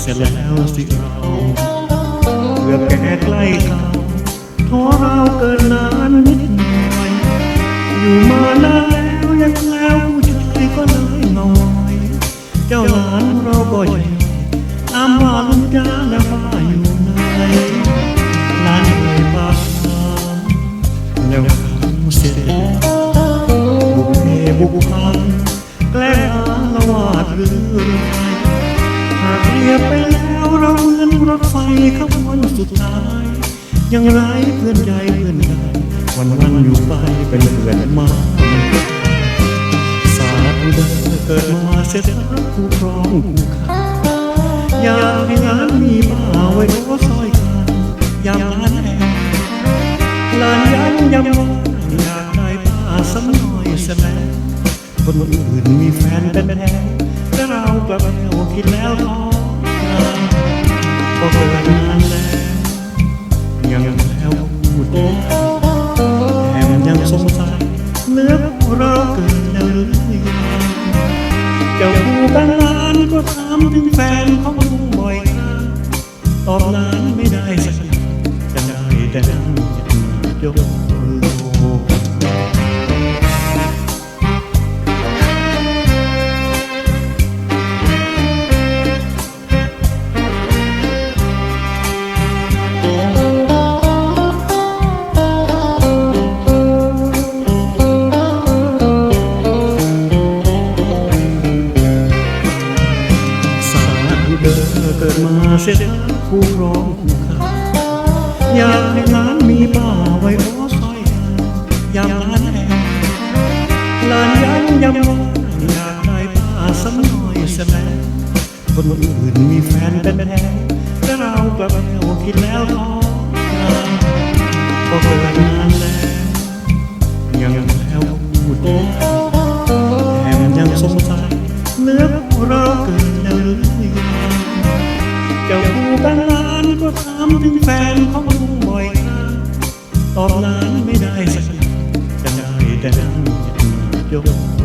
เสร็จแล้วสิเราเพื่อแก่ใกล้เขาขอเราเกินนานนิดหน่อยอยู่มานานแล้วยังแล้วใจก็เลยเอยเจ้าหลานเราก็ใหญ่ตามว่าลุงจ้าและป้าอยู่ไหนหลานเคยปากแล้วเสร็จบุกเพบุกพังแกล้งอาละวาดเรื่อย ยบไปแล้วเราเหมือนรถไฟขบวนสุดท้าย ยังไรเพื่อนใจเพื่อนกันวันวันอยู่ไปเป็นเพื่อนมาสาธุเดเกิดมาเสียทั้งคู่ครองคู่ขาอยากให้งานมีบ้าไว้รอซอยกันยามร้านแอลานยันยำว่าอยากได้ป้าสักหน่อยแสดงคนอื่นมีแฟนเป็นแท้แต่เรากลับแนวคิดแล้วท้อ ยังแล้วพูดแถมยังสงสัยเลือเราเกินแล้วหรือยังเจ้าผู้ตั้งนานก็ถามถึงแฟนของลุงบ่อยครั้งตอบนานไม่ได้สักจะได้แต่นั่งยกาธุเด้อเกิดมาเสียทั้งคู่ร้องคู่ขาอยากให้หลานมีป้าไว้รอซอยยามหลานแอบหลานยันยำว่าอยากได้ป้าสักหน่อยแสดงคนอื่นมีแฟนเป็นแท้แต่เรากลับแนวคิดแล้วท้อก็เกิดนานแล้วยังแล้วพูดแถมยังสงสัยเนื้อเราเกินแล้วหรือยังเจ้าผู้ ตั้งนานก็ถามถึงแฟนของลุงบ่อยครั้งตอบนานไม่ได้สักอย่างจะได้แต่นั่งยกมือ